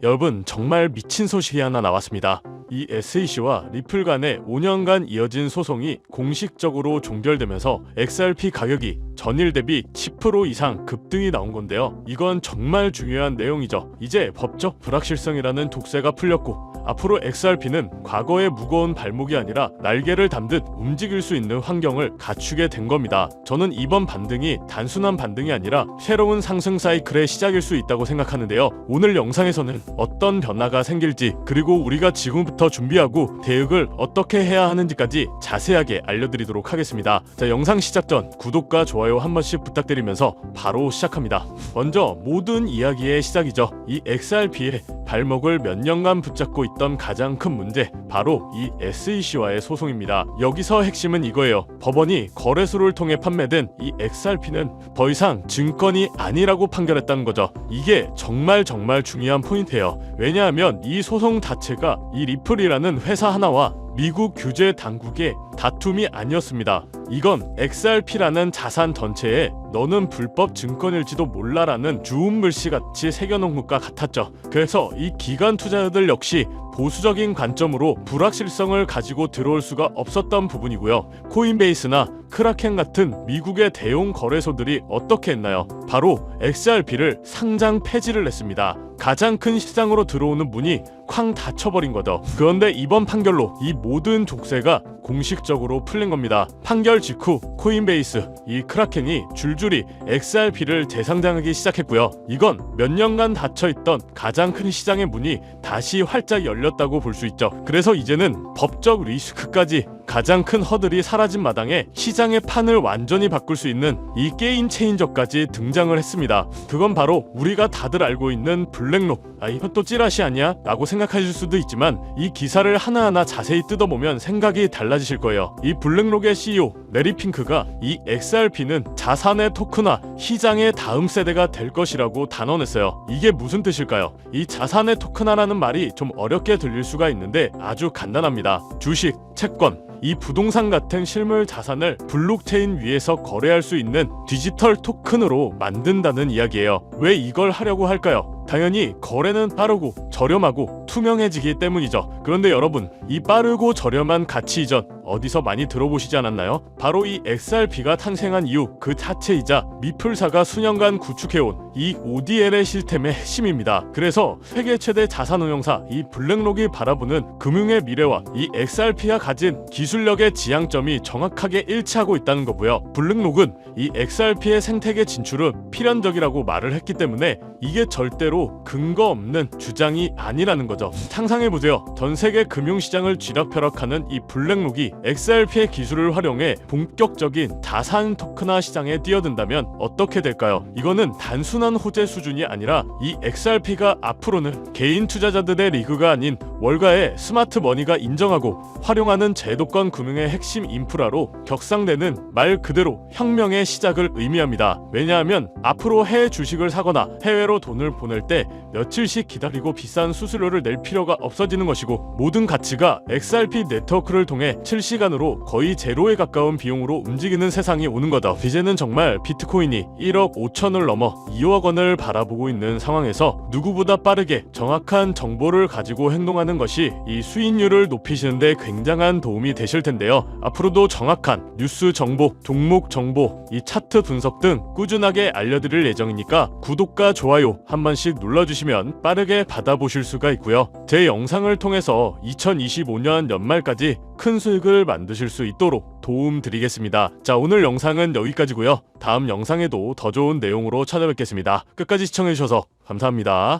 여러분 정말 미친 소식이 하나 나왔습니다. 이 SAC와 리플 간의 5년간 이어진 소송이 공식적으로 종결되면서 XRP 가격이 전일 대비 10% 이상 급등이 나온 건데요. 이건 정말 중요한 내용이죠. 이제 법적 불확실성이라는 독세가 풀렸고 앞으로 XRP는 과거의 무거운 발목이 아니라 날개를 담듯 움직일 수 있는 환경을 갖추게 된 겁니다. 저는 이번 반등이 단순한 반등이 아니라 새로운 상승 사이클의 시작일 수 있다고 생각하는데요. 오늘 영상에서는 어떤 변화가 생길지 그리고 우리가 지금부터 준비하고 대응을 어떻게 해야 하는지까지 자세하게 알려드리도록 하겠습니다. 자, 영상 시작 전 구독과 좋아요 한 번씩 부탁드리면서 바로 시작합니다. 먼저 모든 이야기의 시작이죠. 이 XRP의 발목을 몇 년간 붙잡고 있던 가장 큰 문제 바로 이 SEC와의 소송입니다. 여기서 핵심은 이거예요. 법원이 거래소를 통해 판매된 이 XRP는 더 이상 증권이 아니라고 판결했다는 거죠. 이게 정말 정말 중요한 포인트예요. 왜냐하면 이 소송 자체가 이 리플이라는 회사 하나와 미국 규제 당국의 다툼이 아니었습니다. 이건 XRP라는 자산 전체에 너는 불법 증권일지도 몰라라는 주운 글씨 같이 새겨놓은 것과 같았죠. 그래서 이 기관 투자자들 역시 보수적인 관점으로 불확실성을 가지고 들어올 수가 없었던 부분이고요. 코인베이스나 크라켄 같은 미국의 대형 거래소들이 어떻게 했나요? 바로 XRP를 상장 폐지를 했습니다. 가장 큰 시장으로 들어오는 문이 쾅 닫혀버린 거죠. 그런데 이번 판결로 이 모든 족쇄가 공식적으로 풀린 겁니다. 판결 직후 코인베이스, 이 크라켄이 줄 줄이 XRP를 재상장하기 시작했고요. 이건 몇 년간 닫혀있던 가장 큰 시장의 문이 다시 활짝 열렸다고 볼 수 있죠. 그래서 이제는 법적 리스크까지 가장 큰 허들이 사라진 마당에 시장의 판을 완전히 바꿀 수 있는 이 게임 체인저까지 등장을 했습니다. 그건 바로 우리가 다들 알고 있는 블랙록. 아 이건 또 찌라시 아니야? 라고 생각하실 수도 있지만 이 기사를 하나하나 자세히 뜯어보면 생각이 달라지실 거예요. 이 블랙록의 CEO 레리 핑크가 이 XRP는 자산의 토크나 시장의 다음 세대가 될 것이라고 단언했어요. 이게 무슨 뜻일까요? 이 자산의 토크나라는 말이 좀 어렵게 들릴 수가 있는데 아주 간단합니다. 주식, 채권, 이 부동산 같은 실물 자산을 블록체인 위에서 거래할 수 있는 디지털 토큰으로 만든다는 이야기예요. 왜 이걸 하려고 할까요? 당연히 거래는 빠르고 저렴하고 투명해지기 때문이죠. 그런데 여러분, 이 빠르고 저렴한 가치 이전 어디서 많이 들어보시지 않았나요? 바로 이 XRP가 탄생한 이유 그 자체이자 미풀사가 수년간 구축해온 이 ODL의 시스템의 핵심입니다. 그래서 세계 최대 자산운용사 이 블랙록이 바라보는 금융의 미래와 이 XRP가 가진 기술력의 지향점이 정확하게 일치하고 있다는 거고요. 블랙록은 이 XRP의 생태계 진출은 필연적이라고 말을 했기 때문에 이게 절대로 근거 없는 주장이 아니라는 거죠. 상상해 보세요. 전 세계 금융시장을 쥐락펴락하는 이 블랙록이 XRP의 기술을 활용해 본격적인 자산 토크나 시장에 뛰어든다면 어떻게 될까요? 이거는 단순한 호재 수준이 아니라 이 XRP가 앞으로는 개인 투자자들의 리그가 아닌 월가의 스마트 머니가 인정하고 활용하는 제도권 금융의 핵심 인프라로 격상되는 말 그대로 혁명의 시작을 의미합니다. 왜냐하면 앞으로 해외 주식을 사거나 해외로 돈을 보낼 때 며칠씩 기다리고 비싼 수수료를 낼 필요가 없어지는 것이고 모든 가치가 XRP 네트워크를 통해 실시간으로 거의 제로에 가까운 비용으로 움직이는 세상이 오는 거다. 이제는 정말 비트코인이 1억 5천을 넘어 2억 원을 바라보고 있는 상황에서 누구보다 빠르게 정확한 정보를 가지고 행동하는 것이 이 수익률을 높이시는데 굉장한 도움이 되실 텐데요. 앞으로도 정확한 뉴스 정보, 종목 정보, 이 차트 분석 등 꾸준하게 알려드릴 예정이니까 구독과 좋아요 한 번씩 눌러주시면 빠르게 받아보실 수가 있고요. 제 영상을 통해서 2025년 연말까지 큰 수익을 만드실 수 있도록 도움 드리겠습니다. 자, 오늘 영상은 여기까지고요. 다음 영상에도 더 좋은 내용으로 찾아뵙겠습니다. 끝까지 시청해주셔서 감사합니다.